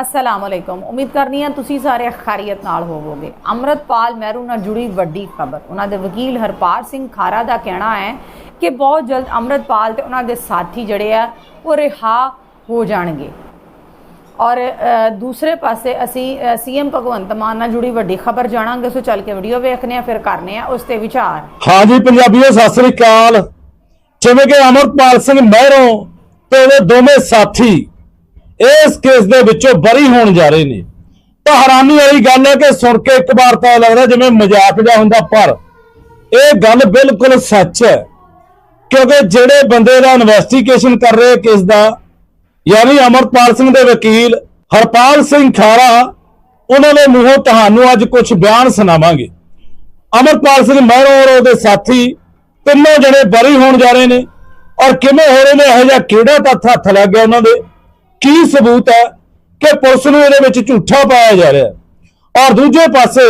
ਅਸਲਾਮ ਅਲੈਕੁਮ ਉਮੀਦ ਕਰਨੀ ਹੈ ਤੁਸੀਂ ਸਾਰੇ ਖੈਰੀਅਤ ਨਾਲ ਹੋਵੋਗੇ। ਅੰਮ੍ਰਿਤਪਾਲ ਮਹਿਰੂ ਨਾਲ ਜੁੜੀ ਵੱਡੀ ਖਬਰ। ਉਹਨਾਂ ਦੇ ਵਕੀਲ ਹਰਪਾਲ ਸਿੰਘ ਖਾਰਾ ਦਾ ਕਹਿਣਾ ਹੈ ਕਿ ਬਹੁਤ ਜਲਦ ਅੰਮ੍ਰਿਤਪਾਲ ਤੇ ਉਹਨਾਂ ਦੇ ਸਾਥੀ ਜਿਹੜੇ ਆ, ਉਹ ਰਿਹਾ ਹੋ ਜਾਣਗੇ। ਔਰ ਦੂਸਰੇ ਪਾਸੇ ਅਸੀਂ ਸੀਐਮ ਭਗਵੰਤ ਮਾਨ ਨਾਲ ਜੁੜੀ ਵੱਡੀ ਖਬਰ ਜਾਣਾਂਗੇ। ਸੋ ਚੱਲ ਕੇ ਵੀਡੀਓ ਵੇਖਨੇ ਆ ਫਿਰ ਕਰਨੇ ਆ ਉਸ ਤੇ ਵਿਚਾਰ। ਹਾਂਜੀ, ਪੰਜਾਬੀਓ, ਸਤਿ ਸ੍ਰੀ ਅਕਾਲ। ਜਿਵੇਂ ਕਿ ਅਮਰਪਾਲ ਸਿੰਘ ਮਹਿਰੋਂ ਤੇ ਉਹਦੇ ਦੋਵੇਂ ਸਾਥੀ ਇਸ ਕੇਸ ਦੇ ਵਿੱਚੋਂ ਬਰੀ ਹੋਣ ਜਾ ਰਹੇ ਨੇ। ਤਾਂ ਹੈਰਾਨੀ ਵਾਲੀ ਗੱਲ ਹੈ ਕਿ ਸੁਣ ਕੇ ਇੱਕ ਵਾਰ ਤਾਂ ਲੱਗਦਾ ਜਿਵੇਂ ਮਜ਼ਾਕ ਜਿਹਾ ਹੁੰਦਾ, ਪਰ ਇਹ ਗੱਲ ਬਿਲਕੁਲ ਸੱਚ ਹੈ। ਕਿਉਂਕਿ ਜਿਹੜੇ ਬੰਦੇ ਦਾ ਇਨਵੈਸਟੀਗੇਸ਼ਨ ਕਰ ਰਹੇ ਕੇਸ ਦਾ, ਯਾਨੀ ਅਮਰਪਾਲ ਸਿੰਘ ਦੇ ਵਕੀਲ ਹਰਪਾਲ ਸਿੰਘ ਖਾਰਾ, ਉਹਨਾਂ ਦੇ ਮੂੰਹੋਂ ਤੁਹਾਨੂੰ ਅੱਜ ਕੁਝ ਬਿਆਨ ਸੁਣਾਵਾਂਗੇ। ਅਮਰਪਾਲ ਸਿੰਘ ਮਹਿਰੋ ਔਰ ਉਹਦੇ ਸਾਥੀ ਤਿੰਨੋਂ ਜਣੇ ਬਰੀ ਹੋਣ ਜਾ ਰਹੇ ਨੇ। ਔਰ ਕਿਵੇਂ ਹੋ ਰਹੇ ਨੇ, ਇਹੋ ਜਿਹਾ ਕਿਹੜਾ ਤੱਥ ਹੱਥ ਲੱਗ ਗਿਆ ਉਹਨਾਂ ਦੇ? ਕੀ ਸਬੂਤ ਹੈ ਕਿ ਪੁਲਿਸ ਨੂੰ ਇਹਦੇ ਵਿੱਚ ਝੂਠਾ ਪਾਇਆ ਜਾ ਰਿਹਾ ਹੈ? ਔਰ ਦੂਜੇ ਪਾਸੇ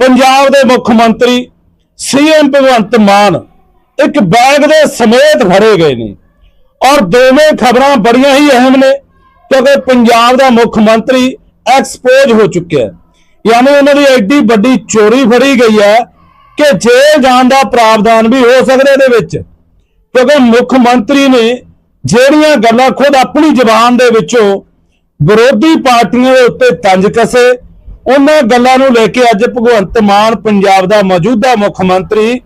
ਪੰਜਾਬ ਦੇ ਮੁੱਖ ਮੰਤਰੀ ਸੀਐਮ ਭਗਵੰਤ ਮਾਨ ਇੱਕ ਬੈਗ ਦੇ ਸਮੇਤ ਫੜੇ ਗਏ ਨੇ। ਔਰ ਦੋਵੇਂ ਖਬਰਾਂ ਬੜੀਆਂ ਹੀ ਅਹਿਮ ਨੇ, ਕਿਉਂਕਿ ਪੰਜਾਬ ਦਾ ਮੁੱਖ ਮੰਤਰੀ ਐਕਸਪੋਜ਼ ਹੋ ਚੁੱਕਿਆ ਹੈ। ਯਾਨੀ ਉਹਨਾਂ ਦੀ ਐਡੀ ਵੱਡੀ ਚੋਰੀ ਫੜੀ ਗਈ ਹੈ ਕਿ ਜੇਲ੍ਹ ਜਾਣ ਦਾ ਪ੍ਰਾਵਧਾਨ ਵੀ ਹੋ ਸਕਦਾ ਇਹਦੇ ਵਿੱਚ। ਕਿਉਂਕਿ ਮੁੱਖ ਮੰਤਰੀ ਨੇ ਜਿਹੜੀਆਂ ਗੱਲਾਂ ਖੁਦ ਆਪਣੀ ਜ਼ੁਬਾਨ ਦੇ ਵਿੱਚੋਂ ਵਿਰੋਧੀ ਪਾਰਟੀਆਂ ਦੇ ਉੱਤੇ ਤੰਜ ਕਸੇ, ਉਹਨਾਂ ਗੱਲਾਂ ਨੂੰ ਲੈ ਕੇ ਅੱਜ ਭਗਵੰਤ ਮਾਨ ਪੰਜਾਬ ਦਾ ਮੌਜੂਦਾ ਮੁੱਖ ਮੰਤਰੀ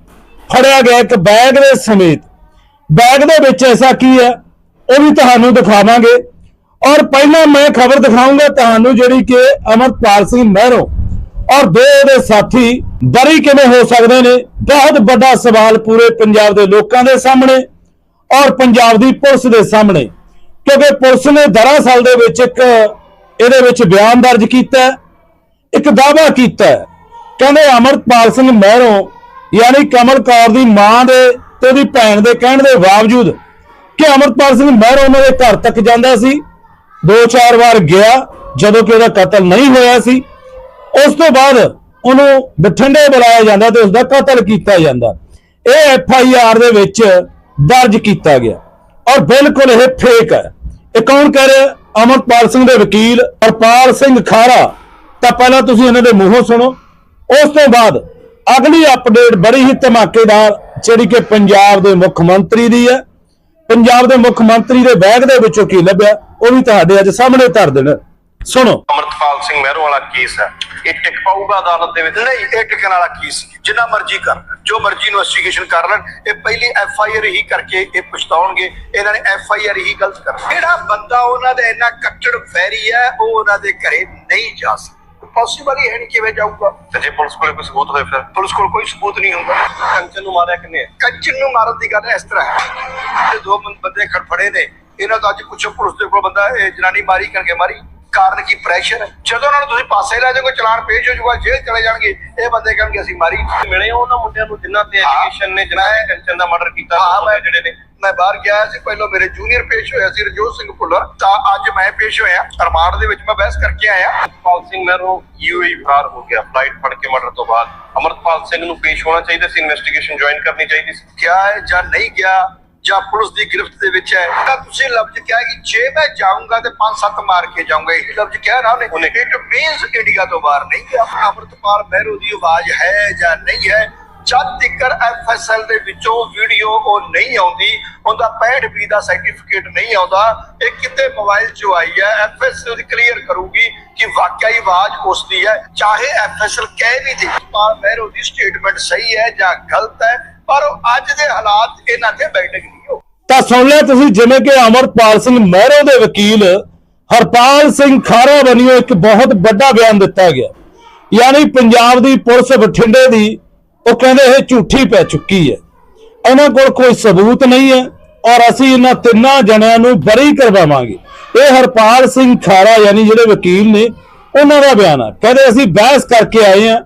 ਫੜਿਆ ਗਿਆ ਇੱਕ ਬੈਗ ਦੇ ਸਮੇਤ। ਬੈਗ ਦੇ ਵਿੱਚ ਐਸਾ ਕੀ ਹੈ, ਉਹ ਵੀ ਤੁਹਾਨੂੰ ਦਿਖਾਵਾਂਗੇ। ਔਰ ਪਹਿਲਾਂ ਮੈਂ ਖਬਰ ਦਿਖਾਉਂਗਾ ਤੁਹਾਨੂੰ ਜਿਹੜੀ ਕਿ ਅਮਰਪਾਲ ਸਿੰਘ ਮਹਿਰੋ ਔਰ ਦੋ ਉਹਦੇ ਸਾਥੀ ਬਰੀ ਕਿਵੇਂ ਹੋ ਸਕਦੇ ਨੇ। ਬਹੁਤ ਵੱਡਾ ਸਵਾਲ ਪੂਰੇ ਪੰਜਾਬ ਦੇ ਲੋਕਾਂ ਦੇ ਸਾਹਮਣੇ। ਔਰ ਪੰਜਾਬ ਦੀ ਪੁਲਿਸ ਦੇ ਸਾਹਮਣੇ, ਕਿਉਂਕਿ ਪੁਲਿਸ ਨੇ ਦਰਅਸਲ ਦੇ ਵਿੱਚ ਇੱਕ ਇਹਦੇ ਵਿੱਚ ਬਿਆਨ ਦਰਜ ਕੀਤਾ ਇੱਕ ਦਾਅਵਾ ਕੀਤਾ ਕਹਿੰਦੇ ਅਮਰਪਾਲ ਸਿੰਘ ਮਹਿਰੋਂ, ਯਾਨੀ ਕਮਲ ਕੌਰ ਦੀ ਮਾਂ ਦੇ ਤੇ ਉਹਦੀ ਭੈਣ ਦੇ ਕਹਿਣ ਦੇ ਬਾਵਜੂਦ ਕਿ ਅਮਰਪਾਲ ਸਿੰਘ ਮਹਿਰੋਂ ਉਹਨਾਂ ਦੇ ਘਰ ਤੱਕ ਜਾਂਦਾ ਸੀ ਦੋ ਚਾਰ ਵਾਰ ਗਿਆ ਜਦੋਂ ਕਿ ਉਹਦਾ ਕਤਲ ਨਹੀਂ ਹੋਇਆ ਸੀ। ਉਸ ਤੋਂ ਬਾਅਦ ਉਹਨੂੰ ਬਠਿੰਡੇ ਬੁਲਾਇਆ ਜਾਂਦਾ ਤੇ ਉਸ ਦਾ ਕਤਲ ਕੀਤਾ ਜਾਂਦਾ। ਇਹ ਐਫ ਆਈ ਆਰ ਦੇ ਵਿੱਚ ਦਰਜ ਕੀਤਾ ਗਿਆ। ਔਰ ਬਿਲਕੁਲ ਇਹ ਫੇਕ ਹੈ। ਇਹ ਕੌਣ ਕਹਿ ਰਿਹਾ? ਅਮਰਪਾਲ ਸਿੰਘ ਦੇ ਵਕੀਲ ਹਰਪਾਲ ਸਿੰਘ ਖਾਰਾ। ਤਾਂ ਪਹਿਲਾਂ ਤੁਸੀਂ ਇਹਨਾਂ ਦੇ ਮੂੰਹੋਂ ਸੁਣੋ। ਉਸ ਤੋਂ ਬਾਅਦ ਅਗਲੀ ਅਪਡੇਟ ਬੜੀ ਹੀ ਧਮਾਕੇਦਾਰ, ਜਿਹੜੀ ਕਿ ਪੰਜਾਬ ਦੇ ਮੁੱਖ ਮੰਤਰੀ ਦੀ ਹੈ। ਪੰਜਾਬ ਦੇ ਮੁੱਖ ਮੰਤਰੀ ਦੇ ਬੈਗ ਦੇ ਵਿੱਚੋਂ ਕੀ ਲੱਭਿਆ, ਉਹ ਵੀ ਤੁਹਾਡੇ ਅੱਜ ਸਾਹਮਣੇ ਧਰ ਦੇਣ। ਸੁਣੋ। ਅਮਰਤਪਾਲ ਸਿੰਘ ਮਹਿਰੋ ਵਾਲਾ ਕੇਸ ਹੈ। ਇਹ ਟਿਕ ਪਾਊਗਾ ਅਦਾਲਤ ਦੇ ਵਿੱਚ। ਨਹੀਂ ਇਹ ਟਿਕਣ ਵਾਲਾ ਕੇਸ। ਜਿੰਨਾ ਮਰਜ਼ੀ ਕਰ ਜੋ ਮਰਜ਼ੀ ਇਨਵੈਸਟੀਗੇਸ਼ਨ ਕਰ ਲੈਣ। ਇਹ ਪਹਿਲੀ ਐਫ ਆਈ ਆਰ ਹੀ ਕਰਕੇ ਇਹ ਪਛਤਾਉਣਗੇ। ਇਹਨਾਂ ਨੇ ਐਫ ਆਈ ਆਰ ਹੀ ਗਲਤ ਕਰ ਜਿਹੜਾ ਬੰਦਾ ਉਹਨਾਂ ਦਾ ਇੰਨਾ ਕੱਟੜ ਫੈਰੀ ਹੈ ਉਹ ਉਹਨਾਂ ਦੇ ਘਰੇ ਨਹੀਂ ਜਾ ਸਕਦਾ। ਪੋਸੀਬਲ ਹੀ ਹੈ ਨਹੀਂ ਕਿਵੇਂ ਜਾਊਗਾ। ਤੇ ਜੇ ਪੁਲਿਸ ਕੋਲੇ ਕੋਈ ਸਬੂਤ ਹੋਏ ਫਿਰ? ਪੁਲਿਸ ਕੋਲ ਕੋਈ ਸਬੂਤ ਨਹੀਂ ਹੁੰਦਾ। ਕੰਚਨ ਨੂੰ ਮਾਰਿਆ ਕਿੰਨੇ? ਕੰਚਨ ਨੂੰ ਮਾਰਨ ਦੀ ਗੱਲ ਇਸ ਤਰ੍ਹਾਂ ਹੈ। ਇਹ ਦੋ ਬੰਦੇ ਖੜਫੜੇ ਨੇ। ਇਹਨਾਂ ਤੋਂ ਅੱਜ ਪੁੱਛੋ ਪੁਲਿਸ ਦੇ ਕੋਲ ਬੰਦਾ ਇਹ ਜਨਾਨੀ ਮਾਰੀ ਕਰਕੇ ਮਾਰੀ। ਕਾਰਨ ਕੀ ਪ੍ਰੈਸ਼ਰ ਜਦੋਂ ਉਹਨਾਂ ਨੂੰ ਤੁਸੀਂ ਪਾਸੇ ਲੈ ਜਾਓਗੇ ਚਲਾਨ ਪੇਸ਼ ਹੋ ਜਾਊਗਾ ਜੇਲ੍ਹ ਚਲੇ ਜਾਣਗੇ ਇਹ ਬੰਦੇ ਕਹਿਣਗੇ ਅਸੀਂ ਮਾਰੀ ਮਿਲੇ ਉਹਨਾਂ ਮੁੰਡਿਆਂ ਨੂੰ ਜਿਨ੍ਹਾਂ ਤੇ ਐਲੀਗੇਸ਼ਨ ਨੇ ਜਿਨ੍ਹਾਂ ਨੇ ਕੰਚਨ ਦਾ ਮਰਡਰ ਕੀਤਾ ਜਿਹੜੇ ਨੇ। ਮੈਂ ਬਾਹਰ ਗਿਆ ਸੀ ਪਹਿਲਾਂ ਮੇਰੇ ਜੂਨੀਅਰ ਪੇਸ਼ ਹੋਇਆ ਸੀ ਰਜੋਤ ਸਿੰਘ ਭੁੱਲਰ। ਤਾਂ ਅੱਜ ਮੈਂ ਪੇਸ਼ ਹੋਇਆ ਰਿਮਾਂਡ ਦੇ ਵਿੱਚ ਮੈਂ ਬਹਿਸ ਕਰਕੇ ਆਇਆ। ਅਮਰਤਪਾਲ ਸਿੰਘ ਮਹਿਰੋ ਯੂਏਈ ਫਰਾਰ ਹੋ ਗਿਆ ਫਲਾਈਟ ਫੜ ਕੇ ਮਰਡਰ ਤੋਂ ਬਾਅਦ। ਅਮਰਤਪਾਲ ਸਿੰਘ ਨੂੰ ਪੇਸ਼ ਹੋਣਾ ਚਾਹੀਦਾ ਸੀ ਇਨਵੈਸਟੀਗੇਸ਼ਨ ਜੁਆਇਨ ਕਰਨੀ ਚਾਹੀਦੀ ਸੀ। ਗਿਆ ਹੈ ਜਾਂ ਨਹੀਂ ਗਿਆ ਜਾਂ ਪੁਲਿਸ ਦੀ ਗ੍ਰਿਫਤ ਦੇ ਵਿੱਚ ਹੈ ਤਾਂ ਤੁਸੀਂ ਲਫ਼ਜ਼ ਕਿਹਾ ਕਿ ਜੇ ਮੈਂ ਜਾਊਂਗਾ ਤੇ ਪੰਜ ਸੱਤ ਮਾਰ ਕੇ ਜਾਊਂਗਾ। ਇਹ ਲਫ਼ਜ਼ ਕਿਹਾ ਨਾ। ਉਹਨੇ। ਇਟ ਮੀਨਸ ਇੰਡੀਆ ਤੋਂ ਬਾਹਰ ਨਹੀਂ। ਗਿਆ ਅਮਰਤਪਾਲ ਮਹਿਰੋ ਦੀ ਆਵਾਜ਼ ਹੈ ਜਾਂ ਨਹੀਂ ਹੈ ਜਦ ਤੱਕ ਐਫਐਸਐਲ ਦੇ ਵਿੱਚੋਂ ਵੀਡੀਓ ਉਹ ਨਹੀਂ ਆਉਂਦੀ ਉਹਦਾ 65 ਬੀ ਦਾ ਸਰਟੀਫਿਕੇਟ ਨਹੀਂ ਆਉਂਦਾ ਇਹ ਕਿਤੇ ਮੋਬਾਈਲ 'ਚ ਆਈ ਹੈ ਐਫਐਸਐਲ ਕਲੀਅਰ ਕਰੂਗੀ ਕਿ ਵਾਕਿਆ ਹੀ ਆਵਾਜ਼ ਉਸ ਦੀ ਹੈ ਚਾਹੇ ਐਫਐਸਐਲ ਕਹਿ ਵੀ ਦੇ। ਅਮਰਤਪਾਲ ਮਹਿਰੋ ਦੀ ਸਟੇਟਮੈਂਟ ਸਹੀ ਹੈ ਜਾਂ ਗਲਤ ਹੈ ਪਰ ਅੱਜ ਦੇ ਹਾਲਾਤ ਇਹਨਾਂ ਤੇ ਬੈਠਕ ਨਹੀਂ ਤਾਂ ਸੁਣ ਲਿਆ ਤੁਸੀਂ, ਜਿਵੇਂ ਕਿ ਅਮਰਪਾਲ ਸਿੰਘ ਮਹਿਰੋ ਦੇ ਵਕੀਲ ਹਰਪਾਲ ਸਿੰਘ ਖਾਰਾ ਵੱਲੋਂ ਇੱਕ ਬਹੁਤ ਵੱਡਾ ਬਿਆਨ ਦਿੱਤਾ ਗਿਆ। ਯਾਨੀ ਪੰਜਾਬ ਦੀ ਪੁਲਿਸ ਬਠਿੰਡੇ ਦੀ, ਉਹ ਕਹਿੰਦੇ ਇਹ ਝੂਠੀ ਪੈ ਚੁੱਕੀ ਹੈ। ਇਹਨਾਂ ਕੋਲ ਕੋਈ ਸਬੂਤ ਨਹੀਂ ਹੈ ਔਰ ਅਸੀਂ ਇਹਨਾਂ ਤਿੰਨਾਂ ਜਣਿਆਂ ਨੂੰ ਬਰੀ ਕਰਵਾਵਾਂਗੇ। ਇਹ ਹਰਪਾਲ ਸਿੰਘ ਖਾਰਾ, ਯਾਨੀ ਜਿਹੜੇ ਵਕੀਲ ਨੇ, ਉਹਨਾਂ ਦਾ ਬਿਆਨ ਆ। ਕਹਿੰਦੇ ਅਸੀਂ ਬਹਿਸ ਕਰਕੇ ਆਏ ਹਾਂ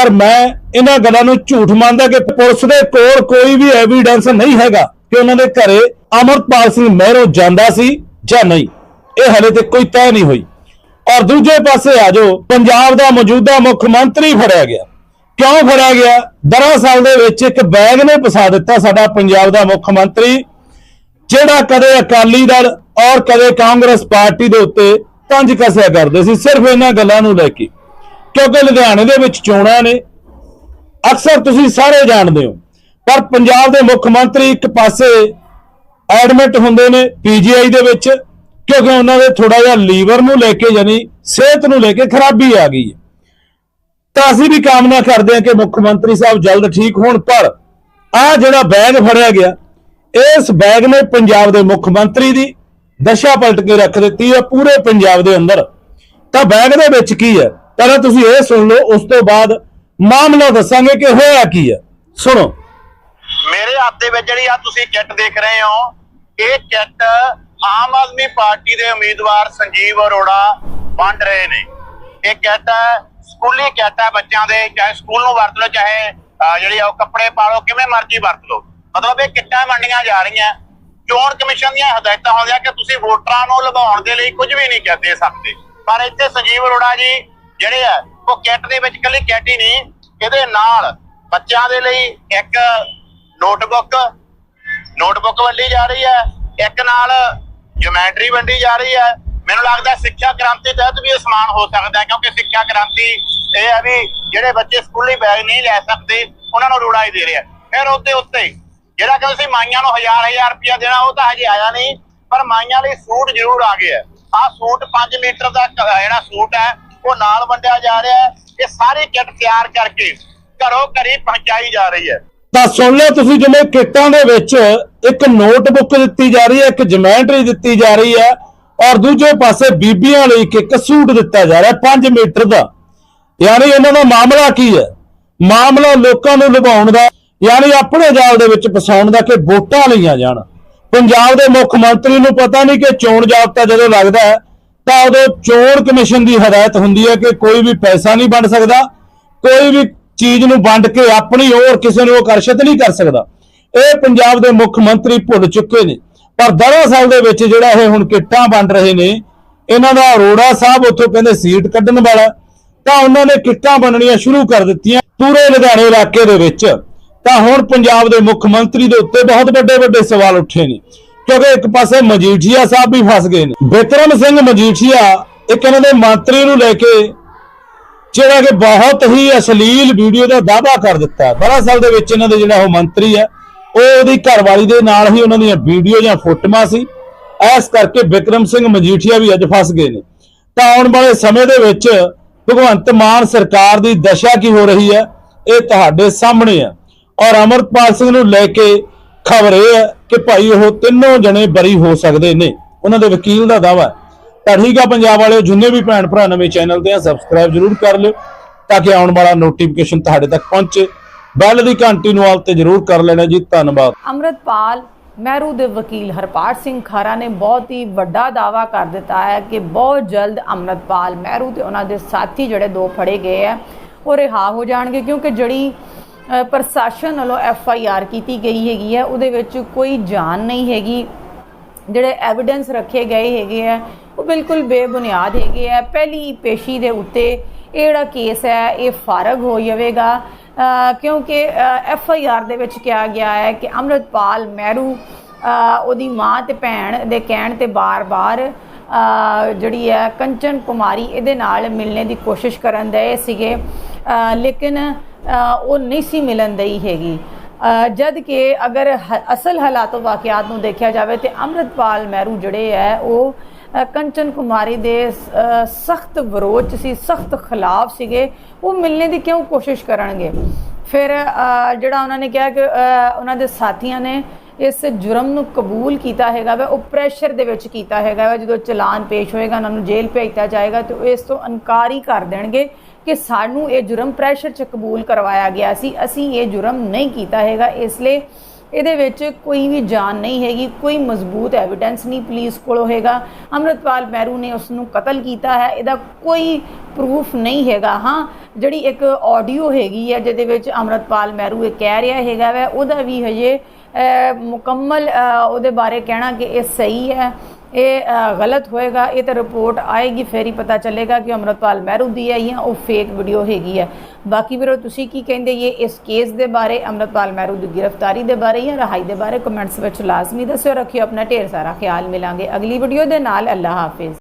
ਔਰ ਮੈਂ ਇਹਨਾਂ ਗੱਲਾਂ ਨੂੰ ਝੂਠ ਮੰਨਦਾ ਕਿ ਪੁਲਿਸ ਦੇ ਕੋਲ ਕੋਈ ਵੀ ਐਵੀਡੈਂਸ ਨਹੀਂ ਹੈਗਾ ਕਿ ਉਹਨਾਂ ਦੇ ਘਰੇ ਅਮਰਪਾਲ ਸਿੰਘ ਮਹਿਰੋ ਜਾਂਦਾ ਸੀ ਜਾਂ ਨਹੀਂ। ਇਹ ਹਲੇ ਤੱਕ ਕੋਈ ਤੈਅ ਨਹੀਂ ਹੋਈ। ਔਰ ਦੂਜੇ ਪਾਸੇ ਆ ਜਾਓ, ਪੰਜਾਬ ਦਾ ਮੌਜੂਦਾ ਮੁੱਖ ਮੰਤਰੀ ਫੜਿਆ ਗਿਆ। ਕਿਉਂ ਫੜਿਆ ਗਿਆ? ਦਰਅਸਲ ਦੇ ਵਿੱਚ ਇੱਕ ਬੈਗ ਨੇ ਫਸਾ ਦਿੱਤਾ ਸਾਡਾ ਪੰਜਾਬ ਦਾ ਮੁੱਖ ਮੰਤਰੀ, ਜਿਹੜਾ ਕਦੇ ਅਕਾਲੀ ਦਲ ਔਰ ਕਦੇ ਕਾਂਗਰਸ ਪਾਰਟੀ ਦੇ ਉੱਤੇ ਤੰਜ ਕਸਿਆ ਕਰਦੇ ਸੀ। ਸਿਰਫ ਇਹਨਾਂ ਗੱਲਾਂ ਨੂੰ ਲੈ ਕੇ। ਕਿਉਂਕਿ ਲੁਧਿਆਣੇ ਦੇ ਵਿੱਚ ਚੋਣਾਂ ਨੇ। ਅਕਸਰ ਤੁਸੀਂ ਸਾਰੇ ਜਾਣਦੇ ਹੋ। ਪਰ ਪੰਜਾਬ ਦੇ ਮੁੱਖ ਮੰਤਰੀ ਇੱਕ ਪਾਸੇ ਐਡਮਿਟ ਹੁੰਦੇ ਨੇ ਪੀਜੀਆਈ ਦੇ ਵਿੱਚ, ਕਿਉਂਕਿ ਉਹਨਾਂ ਦੇ ਥੋੜਾ ਜਿਹਾ ਲੀਵਰ ਨੂੰ ਲੈ ਕੇ ਯਾਨੀ ਸਿਹਤ ਨੂੰ ਲੈ ਕੇ ਖਰਾਬੀ ਆ ਗਈ ਹੈ। ਤਾਂ ਅਸੀਂ ਵੀ ਕਾਮਨਾ ਕਰਦੇ ਹਾਂ ਕਿ ਮੁੱਖ ਮੰਤਰੀ ਸਾਹਿਬ ਜਲਦ ਠੀਕ ਹੋਣ, ਪਰ ਆ ਜਿਹੜਾ ਬੈਗ ਫੜਿਆ ਗਿਆ, ਇਸ ਬੈਗ ਨੇ ਪੰਜਾਬ ਦੇ ਮੁੱਖ ਮੰਤਰੀ ਦੀ ਦਸ਼ਾ ਪਲਟ ਕੇ ਰੱਖ ਦਿੱਤੀ ਹੈ ਪੂਰੇ ਪੰਜਾਬ ਦੇ ਅੰਦਰ। ਤਾਂ ਬੈਗ ਦੇ ਵਿੱਚ ਕੀ ਹੈ? ਪਹਿਲਾਂ ਤੁਸੀਂ ਇਹ ਸੁਣ ਲਓ, ਉਸ ਤੋਂ ਬਾਅਦ ਮਾਮਲਾ ਦੱਸਾਂਗੇ ਕਿ ਹੋਇਆ ਕੀ ਹੈ। ਸੁਣੋ। ਮੇਰੇ ਹੱਥ ਦੇ ਵਿੱਚ ਜਿਹੜੀ ਆ ਤੁਸੀਂ ਕਿੱਟ ਦੇਖ ਰਹੇ ਹੋ, ਇਹ ਕਿੱਟ ਆਮ ਆਦਮੀ ਪਾਰਟੀ ਦੇ ਉਮੀਦਵਾਰ ਸੰਜੀਵ ਅਰੋੜਾ ਵੰਡ ਰਹੇ ਨੇ। ਇਹ ਕਿੱਟ ਸਕੂਲੀ ਕਿੱਟ ਹੈ ਬੱਚਿਆਂ ਦੇ, ਚਾਹੇ ਸਕੂਲ ਨੂੰ ਵਰਤ ਲਓ, ਚਾਹੇ ਜਿਹੜੀ ਆ ਉਹ ਕੱਪੜੇ ਪਾ ਲਓ ਕਿਵੇਂ ਮਰਜ਼ੀ ਵਰਤ ਲਓ। ਮਤਲਬ ਇਹ ਕਿੱਟਾਂ ਵੰਡੀਆਂ ਜਾ ਰਹੀਆਂ। ਚੋਣ ਕਮਿਸ਼ਨ ਦੀਆਂ ਹਦਾਇਤਾਂ ਹੁੰਦੀਆਂ ਕਿ ਤੁਸੀਂ ਵੋਟਰਾਂ ਨੂੰ ਲੁਭਾਉਣ ਦੇ ਲਈ ਕੁਝ ਵੀ ਨਹੀਂ ਕਰ ਦੇ ਸਕਦੇ। ਪਰ ਇੱਥੇ ਸੰਜੀਵ ਅਰੋੜਾ ਜੀ ਜਿਹੜੇ ਆ, ਉਹ ਕਿੱਟ ਦੇ ਵਿੱਚ ਕੱਲੀ ਕਿੱਟ ਹੀ ਨਹੀਂ, ਇਹਦੇ ਨਾਲ ਬੱਚਿਆਂ ਦੇ ਲਈ ਇੱਕ ਨੋਟਬੁੱਕ ਨੋਟਬੁੱਕ ਵੰਡੀ ਜਾ ਰਹੀ ਹੈ, ਇੱਕ ਨਾਲ ਜਿਓਮੈਟਰੀ ਵੰਡੀ ਜਾ ਰਹੀ ਹੈ। ਮੈਨੂੰ ਲੱਗਦਾ ਸਿੱਖਿਆ ਕ੍ਰਾਂਤੀ ਤਹਿਤ ਵੀ ਇਹ ਸਮਾਨ ਹੋ ਸਕਦਾ ਹੈ, ਕਿਉਂਕਿ ਸਿੱਖਿਆ ਕ੍ਰਾਂਤੀ ਇਹ ਹੈ ਵੀ ਜਿਹੜੇ ਬੱਚੇ ਸਕੂਲੀ ਬੈਗ ਨਹੀਂ ਲੈ ਸਕਦੇ, ਉਹਨਾਂ ਨੂੰ ਰੂੜਾ ਹੀ ਦੇ ਰਿਹਾ ਫਿਰ ਉਹਦੇ ਉੱਤੇ ਜਿਹੜਾ ਕਿ ਤੁਸੀਂ ਮਾਈਆਂ ਨੂੰ ਹਜ਼ਾਰ ਹਜ਼ਾਰ ਰੁਪਇਆ ਦੇਣਾ, ਉਹ ਤਾਂ ਹਜੇ ਆਇਆ ਨਹੀਂ, ਪਰ ਮਾਈਆਂ ਲਈ ਸੂਟ ਜ਼ਰੂਰ ਆ ਗਿਆ ਆਹ ਸੂਟ 5 ਮੀਟਰ ਦਾ ਜਿਹੜਾ ਸੂਟ ਹੈ ਉਹ ਨਾਲ ਵੰਡਿਆ ਜਾ ਰਿਹਾ ਹੈ। ਇਹ ਸਾਰੀ ਕਿੱਟ ਤਿਆਰ ਕਰਕੇ ਘਰੋਂ ਘਰੀ ਪਹੁੰਚਾਈ ਜਾ ਰਹੀ ਹੈ। ਤਾਂ ਸੁਣ ਲਿਆ ਤੁਸੀਂ ਜਿਵੇਂ ਕਿੱਟਾਂ ਦੇ ਵਿੱਚ ਇੱਕ ਨੋਟਬੁੱਕ ਦਿੱਤੀ ਜਾ ਰਹੀ ਹੈ, ਇੱਕ ਜਿਮੈਟਰੀ ਦਿੱਤੀ ਜਾ ਰਹੀ ਹੈ ਔਰ ਦੂਜੇ ਪਾਸੇ ਬੀਬੀਆਂ ਲਈ ਇੱਕ ਸੂਟ ਦਿੱਤਾ ਜਾ ਰਿਹਾ 5 ਮੀਟਰ ਦਾ। ਯਾਨੀ ਇਹਨਾਂ ਦਾ ਮਾਮਲਾ ਕੀ ਹੈ? ਮਾਮਲਾ ਲੋਕਾਂ ਨੂੰ ਲੁਭਾਉਣ ਦਾ, ਯਾਨੀ ਆਪਣੇ ਜਾਲ ਦੇ ਵਿੱਚ ਫਸਾਉਣ ਦਾ ਕਿ ਵੋਟਾਂ ਲਈਆਂ ਜਾਣ। ਪੰਜਾਬ ਦੇ ਮੁੱਖ ਮੰਤਰੀ ਨੂੰ ਪਤਾ ਨਹੀਂ ਕਿ ਚੋਣ ਜਾਬਤਾ ਜਦੋਂ ਲੱਗਦਾ ਹੈ ਤਾਂ ਉਦੋਂ ਚੋਣ ਕਮਿਸ਼ਨ ਦੀ ਹਦਾਇਤ ਹੁੰਦੀ ਹੈ ਕਿ ਕੋਈ ਵੀ ਪੈਸਾ ਨਹੀਂ ਵੰਡ ਸਕਦਾ, ਕੋਈ ਵੀ ਚੀਜ਼ ਨੂੰ ਵੰਡ ਕੇ ਆਪਣੀ ਹੋਰ ਕਿਸੇ ਨੂੰ ਆਕਰਸ਼ਿਤ ਨਹੀਂ ਕਰ ਸਕਦਾ। ਇਹ ਪੰਜਾਬ ਦੇ ਮੁੱਖ ਮੰਤਰੀ ਭੁੱਲ ਚੁੱਕੇ ਨੇ। ਪਰ ਦਰਅਸਲ ਦੇ ਵਿੱਚ ਜਿਹੜਾ ਇਹ ਹੁਣ ਕਿੱਟਾਂ ਵੰਡ ਰਹੇ ਨੇ, ਇਹਨਾਂ ਦਾ ਅਰੋੜਾ ਸਾਹਿਬ ਉੱਥੋਂ ਕਹਿੰਦੇ ਸੀਟ ਕੱਢਣ ਵਾਲਾ, ਤਾਂ ਉਹਨਾਂ ਨੇ ਕਿੱਟਾਂ ਬਣਨੀਆਂ ਸ਼ੁਰੂ ਕਰ ਦਿੱਤੀਆਂ ਪੂਰੇ ਲੁਧਿਆਣੇ ਇਲਾਕੇ ਦੇ ਵਿੱਚ। ਤਾਂ ਹੁਣ ਪੰਜਾਬ ਦੇ ਮੁੱਖ ਮੰਤਰੀ ਦੇ ਉੱਤੇ ਬਹੁਤ ਵੱਡੇ ਵੱਡੇ ਸਵਾਲ ਉੱਠੇ ਨੇ। ਕਿਉਂਕਿ ਇੱਕ ਪਾਸੇ ਮਜੀਠੀਆ ਸਾਹਿਬ ਵੀ ਫਸ ਗਏ ਨੇ। ਬਿਕਰਮ ਸਿੰਘ ਮਜੀਠੀਆ ਇੱਕ ਇਹਨਾਂ ਦੇ ਮੰਤਰੀ ਨੂੰ ਲੈ ਕੇ, ਜਿਹੜਾ ਕਿ ਬਹੁਤ ਹੀ ਅਸ਼ਲੀਲ ਵੀਡੀਓ ਦਾ ਦਾਅਵਾ ਕਰ ਦਿੱਤਾ ਹੈ। ਦਰਅਸਲ ਦੇ ਵਿੱਚ ਇਹਨਾਂ ਦੇ ਜਿਹੜਾ ਉਹ ਮੰਤਰੀ ਹੈ, ਉਹ ਉਹਦੀ ਘਰਵਾਲੀ ਦੇ ਨਾਲ ਹੀ ਉਹਨਾਂ ਦੀਆਂ ਵੀਡੀਓ ਜਾਂ ਫੋਟੋਆਂ ਸੀ। ਐਸ ਕਰਕੇ ਬਿਕਰਮ ਸਿੰਘ ਮਜੀਠੀਆ ਵੀ ਅੱਜ ਫਸ ਗਏ ਨੇ। ਤਾਂ ਆਉਣ ਵਾਲੇ ਸਮੇਂ ਦੇ ਵਿੱਚ ਭਗਵੰਤ ਮਾਨ ਸਰਕਾਰ ਦੀ ਦਸ਼ਾ ਕੀ ਹੋ ਰਹੀ ਹੈ, ਇਹ ਤੁਹਾਡੇ ਸਾਹਮਣੇ ਹੈ। ਔਰ ਅਮਰਪਾਲ ਸਿੰਘ ਨੂੰ ਲੈ ਕੇ ਖਬਰ ਇਹ ਹੈ ਕਿ ਭਾਈ ਉਹ ਤਿੰਨੋਂ ਜਣੇ ਬਰੀ ਹੋ ਸਕਦੇ ਨੇ। ਉਹਨਾਂ ਦੇ ਵਕੀਲ ਦਾ ਦਾਅਵਾ ਤਾਂ ਠੀਕ ਆ ਪੰਜਾਬ ਵਾਲਿਓ, ਜਿੰਨੇ ਵੀ ਭੈਣ ਭਰਾ ਨਵੇਂ ਚੈਨਲ ਤੇ ਆ ਸਬਸਕ੍ਰਾਈਬ ਜਰੂਰ ਕਰ ਲਿਓ ਤਾਂ ਕਿ ਆਉਣ ਵਾਲਾ ਨੋਟੀਫਿਕੇਸ਼ਨ ਤੁਹਾਡੇ ਤੱਕ ਪਹੁੰਚੇ। ਬੈਲ ਦੀ ਘੰਟੀ ਨੂੰ ਆਲ ਤੇ ਜਰੂਰ ਕਰ ਲੈਣਾ ਜੀ। ਧੰਨਵਾਦ। ਅੰਮ੍ਰਿਤਪਾਲ ਮਹਿਰੂ ਦੇ ਵਕੀਲ ਹਰਪਾਲ ਸਿੰਘ ਖਾਰਾ ਨੇ ਬਹੁਤ ਹੀ ਵੱਡਾ ਦਾਵਾ ਕਰ ਦਿੱਤਾ ਹੈ ਕਿ ਬਹੁਤ ਜਲਦ ਅੰਮ੍ਰਿਤਪਾਲ ਮਹਿਰੂ ਤੇ ਉਹਨਾਂ ਦੇ ਸਾਥੀ ਜਿਹੜੇ ਦੋ ਫੜੇ ਗਏ ਆ, ਉਹ ਰਿਹਾ ਹੋ ਜਾਣਗੇ। ਕਿਉਂਕਿ ਜਿਹੜੀ ਪ੍ਰਸ਼ਾਸਨ ਵੱਲੋਂ ਐਫ ਆਈ ਆਰ ਕੀਤੀ ਗਈ ਹੈਗੀ ਹੈ। ਉਹਦੇ ਵਿੱਚ ਕੋਈ ਜਾਨ ਨਹੀਂ ਹੈਗੀ। ਜਿਹੜੇ ਐਵੀਡੈਂਸ ਰੱਖੇ ਗਏ ਹੈਗੇ ਆ ਉਹ ਬਿਲਕੁਲ ਬੇਬੁਨਿਆਦ ਹੈਗੇ ਆ ਪਹਿਲੀ ਪੇਸ਼ੀ ਦੇ ਉੱਤੇ ਇਹ ਜਿਹੜਾ ਕੇਸ ਹੈ, ਇਹ ਫਾਰਗ ਹੋ ਜਾਵੇਗਾ। ਕਿਉਂਕਿ ਐਫ ਆਈ ਆਰ ਦੇ ਵਿੱਚ ਕਿਹਾ ਗਿਆ ਹੈ ਕਿ ਅੰਮ੍ਰਿਤਪਾਲ ਮਹਿਰੂ ਉਹਦੀ ਮਾਂ ਤੇ ਭੈਣ ਦੇ ਕਹਿਣ ਤੇ ਬਾਰ-ਬਾਰ ਜਿਹੜੀ ਹੈ, ਕੰਚਨ ਕੁਮਾਰੀ ਇਹਦੇ ਨਾਲ ਮਿਲਣੇ ਦੀ ਕੋਸ਼ਿਸ਼ ਕਰਨ ਦੇ ਸੀਗੇ। ਲੇਕਿਨ ਉਹ ਨਹੀਂ ਸੀ ਮਿਲਣ ਦਈ ਹੈਗੀ। ਜਦ ਕਿ ਅਗਰ ਹ- ਅਸਲ ਹਾਲਾਤ ਵਾਕਿਆਤ ਨੂੰ ਦੇਖਿਆ ਜਾਵੇ ਤੇ ਅੰਮ੍ਰਿਤਪਾਲ ਮਹਿਰੂ ਜਿਹੜੇ ਹੈ, ਉਹ ਕੰਚਨ ਕੁਮਾਰੀ ਦੇ ਸਖਤ ਵਿਰੋਧ ਸੀ, ਸਖਤ ਖਿਲਾਫ ਸੀਗੇ। ਉਹ ਮਿਲਣੇ ਦੀ ਕਿਉਂ ਕੋਸ਼ਿਸ਼ ਕਰਨਗੇ? ਫਿਰ ਜਿਹੜਾ ਉਹਨਾਂ ਨੇ ਕਿਹਾ ਕਿ ਉਹਨਾਂ ਦੇ ਸਾਥੀਆਂ ਨੇ ਇਸ ਜੁਰਮ ਨੂੰ ਕਬੂਲ ਕੀਤਾ ਹੈਗਾ ਵਾ, ਉਹ ਪ੍ਰੈਸ਼ਰ ਦੇ ਵਿੱਚ ਕੀਤਾ ਹੈਗਾ ਵਾ, ਜਦੋਂ ਚਲਾਨ ਪੇਸ਼ ਹੋਏਗਾ, ਉਹਨਾਂ ਨੂੰ ਜੇਲ੍ਹ ਭੇਜਤਾ ਜਾਏਗਾ, ਤੇ ਉਹ ਇਸ ਤੋਂ ਇਨਕਾਰ ਹੀ ਕਰ ਦੇਣਗੇ। ਕਿ ਸਾਨੂੰ ਇਹ ਜੁਰਮ ਪ੍ਰੈਸ਼ਰ 'ਚ ਕਬੂਲ ਕਰਵਾਇਆ ਗਿਆ ਸੀ। ਅਸੀਂ ਇਹ ਜੁਰਮ ਨਹੀਂ ਕੀਤਾ ਹੈਗਾ। ਇਸ ਲਈ ਇਹਦੇ ਵਿੱਚ ਕੋਈ ਵੀ ਜਾਨ ਨਹੀਂ ਹੈਗੀ, ਕੋਈ ਮਜ਼ਬੂਤ ਐਵੀਡੈਂਸ ਨਹੀਂ ਪੁਲਿਸ ਕੋਲ ਹੈਗਾ। ਅੰਮ੍ਰਿਤਪਾਲ ਮਹਿਰੂ ਨੇ ਉਸ ਨੂੰ ਕਤਲ ਕੀਤਾ ਹੈ। ਇਹਦਾ ਕੋਈ ਪ੍ਰੂਫ ਨਹੀਂ ਹੈਗਾ। ਹਾਂ, ਜਿਹੜੀ ਇੱਕ ਆਡੀਓ ਹੈਗੀ ਹੈ, ਜਿਹਦੇ ਵਿੱਚ ਅੰਮ੍ਰਿਤਪਾਲ ਮਹਿਰੂ ਇਹ ਕਹਿ ਰਿਹਾ ਹੈਗਾ ਵੈ, ਉਹਦਾ ਵੀ ਹਜੇ ਮੁਕੰਮਲ ਉਹਦੇ ਬਾਰੇ ਕਹਿਣਾ ਕਿ ਇਹ ਸਹੀ ਹੈ। ਇਹ ਗਲਤ ਹੋਏਗਾ, ਇਹ ਤਾਂ ਰਿਪੋਰਟ ਆਏਗੀ, ਫੇਰ ਹੀ ਪਤਾ ਚੱਲੇਗਾ ਕਿ ਅਮਰਤਪਾਲ ਮਹਿਰੂ ਦੀ ਹੈ ਜਾਂ ਉਹ ਫੇਕ ਵੀਡੀਓ ਹੈਗੀ ਹੈ। ਬਾਕੀ ਵੀਰੋ, ਤੁਸੀਂ ਕੀ ਕਹਿੰਦੇ ਇਹ ਇਸ ਕੇਸ ਦੇ ਬਾਰੇ, ਅਮਰਤਪਾਲ ਮਹਿਰੂ ਦੀ ਗ੍ਰਿਫਤਾਰੀ ਦੇ ਬਾਰੇ ਜਾਂ ਰਹਾਈ ਦੇ ਬਾਰੇ ਕਮੈਂਟਸ ਵਿੱਚ ਲਾਜ਼ਮੀ ਦੱਸਿਓ, ਰੱਖਿਓ ਆਪਣਾ ਢੇਰ ਸਾਰਾ ਖਿਆਲ, ਮਿਲਾਂਗੇ ਅਗਲੀ ਵੀਡੀਓ ਦੇ ਨਾਲ ਅੱਲਾ ਹਾਫਿਜ਼।